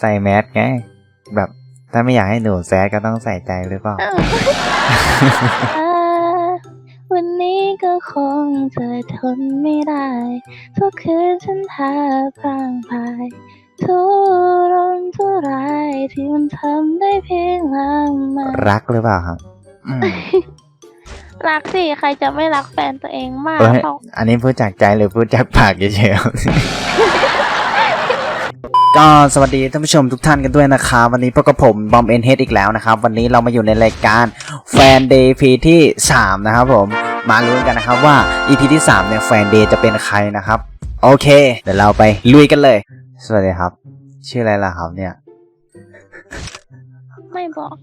ใส่แมสไง แบบถ้าไม่อยากให้หนูแซดก็ต้องใส่ใจหรือเปล่าอ้าวอ่าวันนี้ก็คงจะทนไม่ได้ ทุกคืนฉันหาพรางพรายทุรนทุรายที่มันทำได้เพียงลางมารักหรือเปล่าครับอืมรักสิ ใครจะไม่รักแฟนตัวเองมากเอ้ยเขาอันนี้พูดจากใจหรือพูดจากปากเฉยๆครับ ก็สวัสดีท่านผู้ชมทุกท่านกันด้วยนะครับวันนี้พบกับผมบอมเอ็นเฮดอีกแล้วนะครับ วันนี้เรามาอยู่ในรายการแฟนเดย์พีที่ 3 นะครับผมมาลุ้นกันนะครับว่า EP ที่ 3 เนี่ยแฟนเดย์จะเป็นใครนะครับ โอเค เดี๋ยวเราไปลุยกันเลย สวัสดีครับ ชื่ออะไรล่ะครับเนี่ย ไม่บอก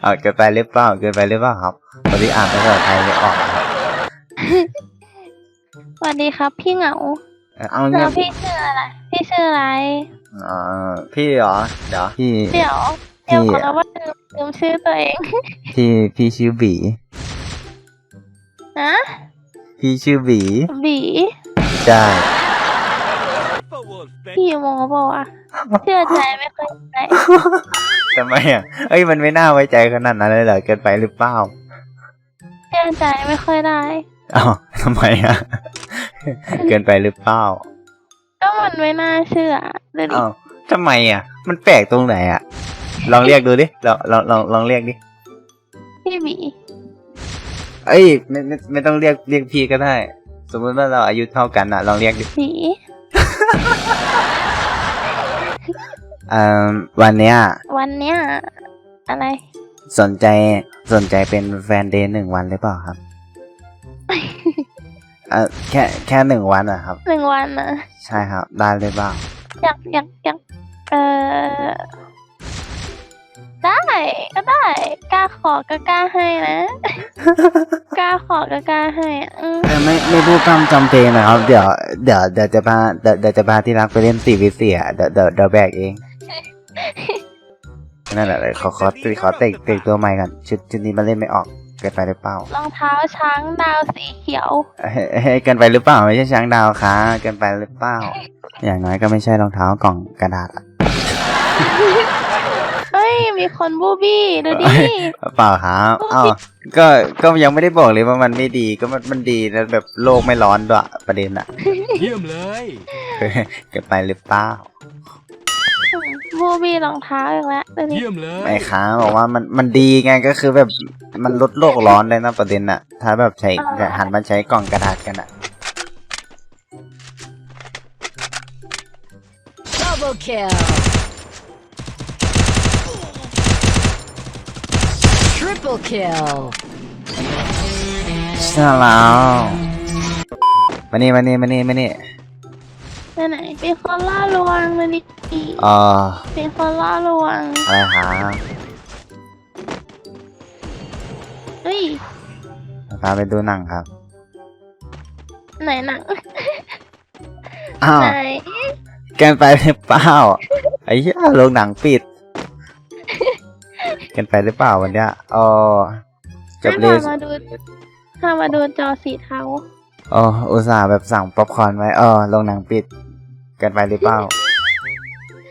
เอาเกินไปหรือเปล่าเกินไปหรือเปล่าครับวันนี้อ่านภาษาไทยไม่ออกครับสวัสดีครับพี่เหงาเอาแล้เงี้ยวพี่ชื่ออะไร พี่ชื่ออะไร เอ่อพี่เหรอ เดี๋ยวพี่ เดี๋ยวเดี๋ยวพี่ขอแล้วว่าลืมลืมชื่อตัวเองพี่พี่ชื่อบี นะพี่ชื่อบีบีใช่พี่โมบอกอะเชื่อใจไม่เคยใจทำไมอะเอ้ยมันไม่น่าไว้ใจขนาดนั้นเลยเหรอเกินไปหรือเปล่าเชื่อใจไม่ค่อยได้อ้าวทำไมอะ เกินไปหรือเปล่า ก็มันไม่น่าเชื่อเดี๋ยวดิอ้าวทำไมอะ มันแปลกตรงไหนอะ ลองเรียกดูดิ ลองลองลองลองเรียกดิ พี่บีเอ้ยไม่ไม่ไม่ต้องเรียกเรียกพี่ก็ได้ สมมติว่าเราอายุเท่ากันอะ ลองเรียกดิบีเอ่อวันเนี้ยวันเนี้ยอะไร สนใจสนใจเป็นแฟนเดย์หนึ่งวันหรือเปล่าครับเออแค่แค่หนึ่งวันอะครับ หนึ่งวันนะใช่ครับ ได้หรือเปล่าอยากอยากอยากเออได้ก็ได้กล้าขอก็กล้าให้นะ กล้าขอก็กล้าให้อะอืมเออไม่ไม่พูดพร่ำจำเพลงนะครับ เดี๋ยวเดี๋ยวเดี๋ยวจะพาเดี๋ยวเดี๋ยวจะพาที่รักไปเล่นสี่วิเสียเดี๋ยวเดี๋ยวเดี๋ยวแบกเองนั่นแหละเลยขอขอขอเตะเตะตัวใหม่ก่อนชุดชุดนี้มันเล่นไม่ออก เกินไปหรือเปล่ารองเท้าช้างดาวสีเขียวเฮ้ยเฮ้ยเกินไปหรือเปล่าไม่ใช่ช้างดาวค่ะเกินไปหรือเปล่า อย่างน้อยก็ไม่ใช่รองเท้ากล่องกระดาษอะเฮ้ย มีคนบูบี้ดูดิ เปล่าครับอ้าวก็ก็ยังไม่ได้บอกเลยว่ามันไม่ดีก็มันมันดีแล้วแบบโลกไม่ร้อนด้วยประเด็นอะ เยี่ยมเลย เกินไปหรือเปล่า บูบี้รองเท้าอีกแล้วดูดิเยี่ยมเลยไม่ค้าบอกว่ามันมันดีไงก็คือแบบมันลดโลกร้อนเลยนะประเด็นอะถ้าแบบใช้หันมาใช้กล่องกระดาษกันอะ Double kill. Triple kill. ใช่แล้วมานี่มานี่มานี่มานี่ไปไหนมีคนล่าลวงดูดิเออมีคนล่าลวงอะไรคะเฮ้ยพาไปดูหนังครับ ไหนหนังอ้าวไหนเกินไปหรือเปล่าไอ้เหี้ยโรงหนังปิดเกินไปหรือเปล่าวันเนี้ยอ๋อจบเลให้ยพามาดูพามาดูจอสีเทาอ๋ออุตส่าห์แบบสั่งป๊อปคอร์นไว้เออโรงหนังปิด เกินไปหรือเปล่า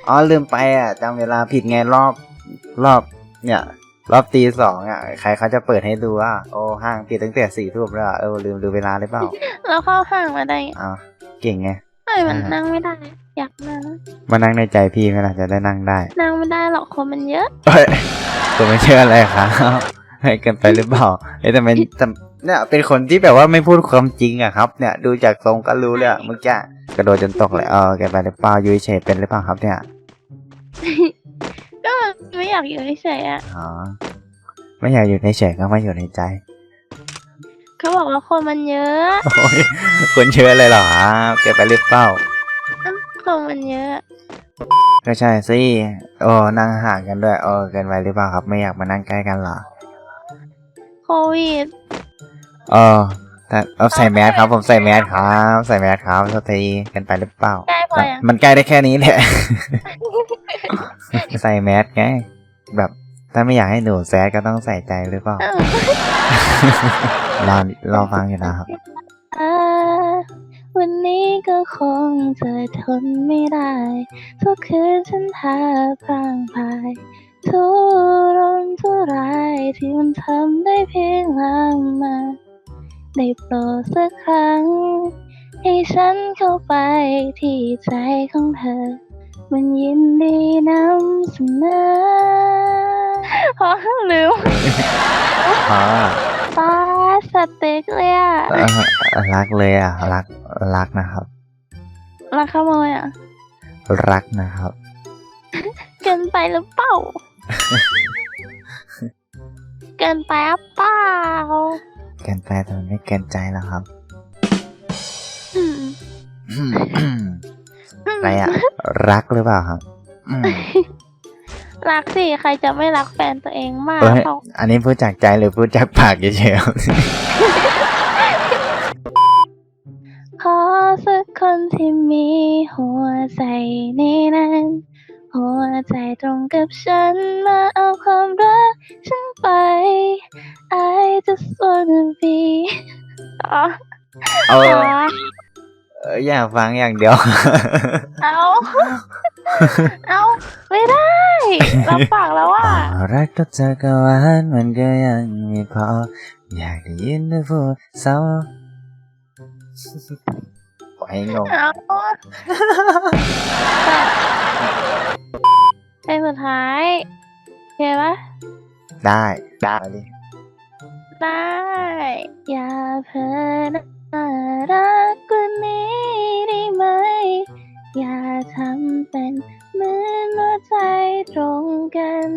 อ๋อลืมไปอะจำเวลาผิดไงรอบรอบเนี่ย รอบตีสองอะใครเขาจะเปิดให้ดูอะโอ้ห้างปิดตั้งแต่สี่ทุ่มแล้วอะเออลืมดูเวลาหรือเปล่าแล้วเข้าห้างมาได้ไงอ้าวเก่งไงเฮ้ยมันอ่านั่นั่งไม่ได้ อยากนั่งมานั่งในใจพี่ไหมล่ะจะได้นั่งได้ นั่งไม่ได้หรอกคนมันเยอะเฮ้ยผมไม่เชื่ออะไรครับให้เกินไปหรือเปล่าเอ้ยแต่เป็นแต่ เนี่ยเป็นคนที่แบบว่าไม่พูดความจริงอะครับ เนี่ยดูจากทรงก็รู้เลยอะเมื่อกี้กระโดดจนตกเลยเออเกินไปหรือเปล่าอยูเฉยๆเป็นหรือเปล่าครับเนี่ยก็มันไม่อยากอยู่เฉยๆอะอ๋อไม่อยากอยู่ในเฉยๆก็ไม่อยู่ในใจเขาบอกว่าคนมันเยอะโอ้ยคนเชื่อเลยเหรอครับเกินไปหรือเปล่าคนมันเยอะ ก็ใช่สิโอ้นั่งห่างกันด้วยโอ้เกินไปหรือเปล่าครับ ไม่อยากมานั่งใกล้กันเหรอโควิด เออแต่เอาใส่แมสครับ ผมใส่แมสครับ ใส่แมสครับโทษทีเกันไปหรือเปล่าใกล้พอยังมันใกล้ได้แค่นี้แหละ ใส่แมสไง แบบถ้าไม่อยากให้หนูแซดก็ต้องใส่ใจหรือเปล่าอ้าวรอรอฟังอยู่นะครับเออวันนี้ก็คงจะทนไม่ได้ ทุกคืนฉันหาพรางพรายทุรนทุรายที่มันทำได้เพียงลางมา ได้โปรดสักครั้ง ให้ฉันเข้าไปที่ใจของเธอ มันยินดีนำเสนอพอลืมอ๋อตาสติกเลยอะเอ่อรักเลยอะ รักรักนะครับ รักขโมยอะรักนะครับ เกินไปหรือเปล่า เกินไปอะเปล่า เกินไปแต่มันไม่เกินใจแล้วครับ อืมอะไรอะรักหรือเปล่าครับอืมรักสิใครจะไม่รักแฟนตัวเองมากเอ้ยเปล่าอันนี้พูดจากใจหรือพูดจากปากเฉยๆครับขอสักคนที่มีหัวใจในนั้น หัวใจตรงกับฉันมาเอาความรักฉันไป I just wanna be อ๋อเอออ๋อเอออยากฟังอย่างเดียว เอาเอาไม่ได้รับปากแล้วอะรักก็จะกวานมันก็ยังไม่พอ อยากได้ยินเธอพูดเศร้า ปล่อยให้งงเอาเพลงสุดท้ายโอเคปะได้ได้ดิได้ อย่าเพ้อน่ารักกว่านี้ได้ไหม อย่าทำเป็นเหมือนว่าใจตรงกัน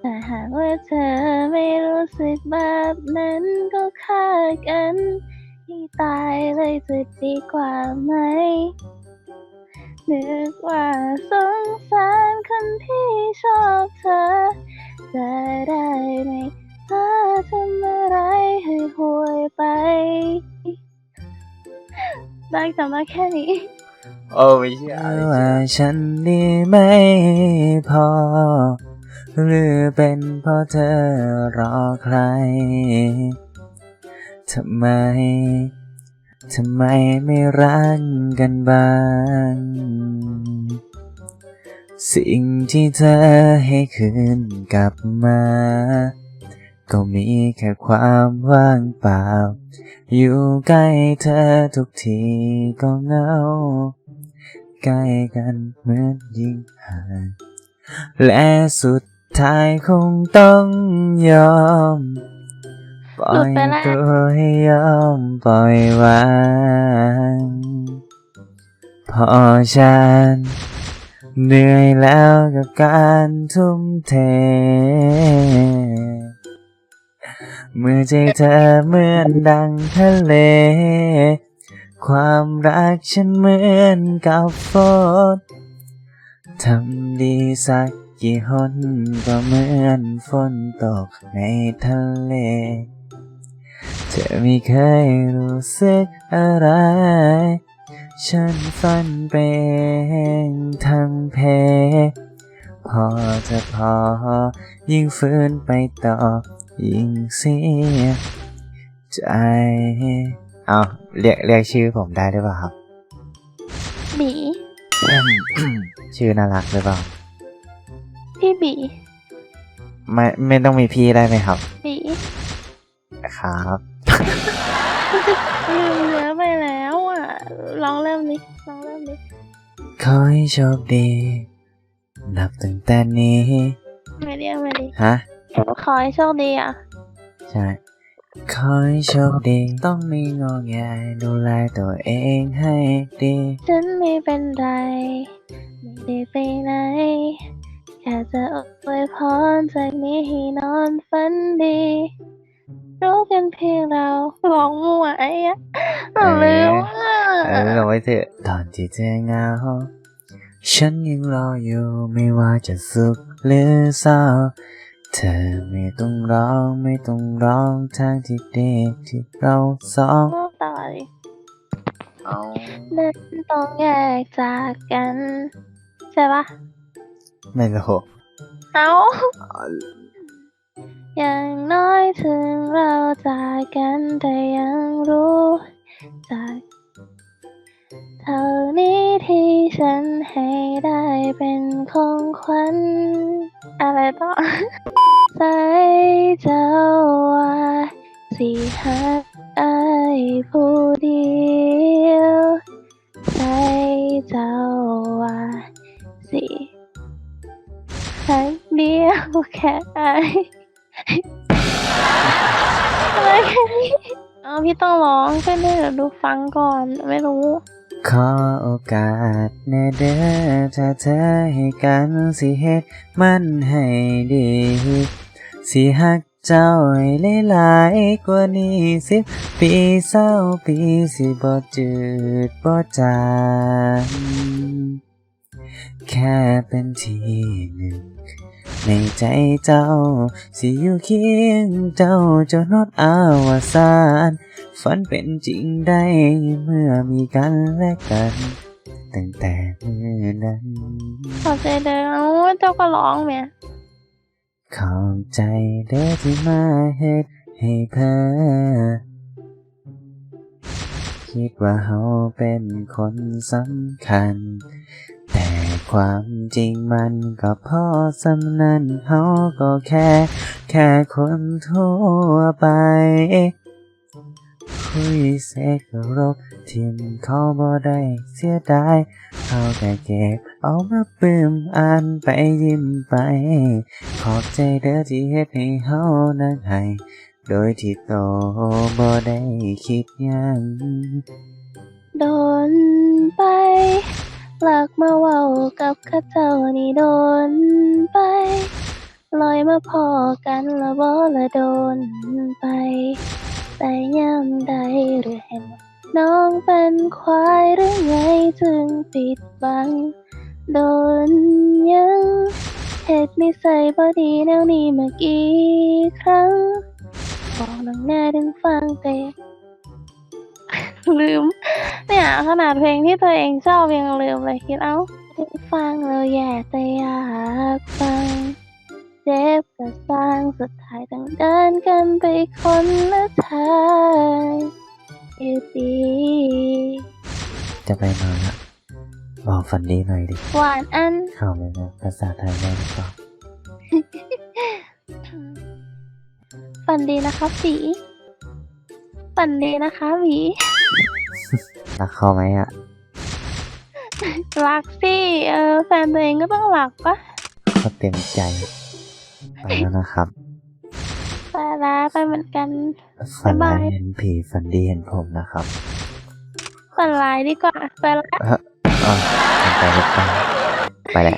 แต่หากว่าเธอไม่รู้สึกแบบนั้นก็ฆ่ากัน ให้ตายเลยจะดีกว่าไหม นึกว่าสงสารคนที่ชอบเธอ จะได้ไหมถ้าทำอะไรให้ห่วยไปได้จำได้แค่นี้โอ้ไม่เชื่อว่าฉันนี่ไม่พอ หรือเป็นเพราะเธอรอใคร ทำไม ทำไมไม่รักกันบ้าง สิ่งที่เธอให้คืนกลับมา ก็มีแค่ความว่างเปล่า อยู่ใกล้เธอทุกทีก็เหงา ใกล้กันเหมือนยิ่งห่าง และสุดท้ายคงต้องยอม ปล่อยไปด้วตัวให้ยอมปล่อยวางพอฉันเหนื่อยแล้วกับการทุ่มเท เมื่อใจเธอเหมือนดังทะเล ความรักฉันเหมือนกับฝนทำดีสักกี่หนก็เหมือนฝนตกในทะเล เธอไม่เคยรู้สึกอะไร ฉันฝันไปเองทั้งเพ พอจะพอ ยิ่งฝืนไปต่อ ยิ่งเสียใจเอาเรียกเรียกชื่อผมได้หรือเปล่าครับบีชื่อน่ารักหรือเปล่าพี่บีไม่ไม่ต้องมีพี่ได้ไหมครับบีครับ ไปแล้วอะลองเริ่มนี้ลองเริ่มนี้ขอให้โชคดี นับตั้งแต่นี้ ไม่เรียกไม่ดีฮะ ขอให้โชคดีอะ ใช่ ขอให้โชคดี ต้องไม่งอแงดูแลตัวเองให้ดี ฉันไม่เป็นไร ไม่ได้ไปไหน แค่จะอวยพรจากนี้ให้นอนฝันดี รู้กันเพียงเราลองมั่ว ไอ้อะอะลืมอะเออเอาไว้เถอะตอนที่เธอเหงาฉันยังรออยู่ไม่ว่าจะสุขหรือเศร้า เธอไม่ต้องร้องไม่ต้องร้องทางที่ดีที่เราสองต่อดิเอานั้นต้องแยกจากกัน ใช่ปะไม่รู้เอา อย่างน้อยถึงเราจากกันแต่ยังรู้จากเท่านี้ที่ฉันให้ได้เป็นของขวัญอะไรต่อใส่เจ้าว่าสิหักอผู้เดียวใส่เจ้าว่าสิหักเดียวแค่ไอ อะไรแค่นี้เอาพี่ต้องร้องแค่นี้เดี๋ยวดูฟังก่อน ไม่รู้ ขอโอกาสแน่เด้อถ้าเธอให้กันสิเฮ็ดมันให้ดี สิฮักเจ้าให้หลายๆกว่านี้สิบปีเศร้าปีสิบ่จืดบ่จางแค่เป็นทีหนึ่ง ในใจเจ้า สิอยู่เคียงเจ้าจนนดอาวสานฝันเป็นจริงได้เมื่อมีกันและกันตั้งแต่เมื่อนั้นขอบใจเด้อเอาเจ้าก็ร้องแหม่ขอบใจเด้อที่มาเฮ็ดให้เพ้อคิดว่าเฮาเป็นคนสำคัญแต่ ความจริงมันก็พอสำนันเฮาก็แค่ แค่คนทั่วไป คุยเสร็กรบทิมเขาบ่ได้เสียดายเขาแค่เก็บเอามาปลื้มอ่านไปยิ้มไป ขอบใจเด้อที่เฮ็ดให้เฮานั้นให้โดยที่โตบ่ได้คิดยังโดนไป หลักมาเว้ากับข้าเจ้านี่โดนไป ลอยมาพอกันละบ่ละโดนไป แต่ยามใดหรือเห็นน้องเป็นควายหรือไงจึงปิดบัง โดนยังเหตุนิสัยบ่ดีแนวนี้มากี่ครั้ง บอกน้องแน่ถึงฟังแต่ ลืม เนี่ย ขนาดเพลงที่ตัวเองชอบยังลืมเลยคิดเอ้าถึงฟังแล้วแย่แต่อยากฟังเจ็บก็สร้างสุดท้ายต้องเดินกันไปคนละทางอยู่ดีจะไปนอนละบอกฝันดีหน่อยดิหวานอันเข้าเลยนะภาษาไทยได้หรือเปล่าฝันดีนะคะสีฝันดีนะคะหวี รักเขาไหมอะรักสิเออแฟนตัวเองก็ต้องรักปะเขาเต็มใจไปแล้วนะครับไปละไปเหมือนกันฝันร้ายบ๊ายบายเห็นผีฝันดีเห็นผมนะครับฝันร้ายดีกว่าไปละเออไปหรือเปล่าไปแหละ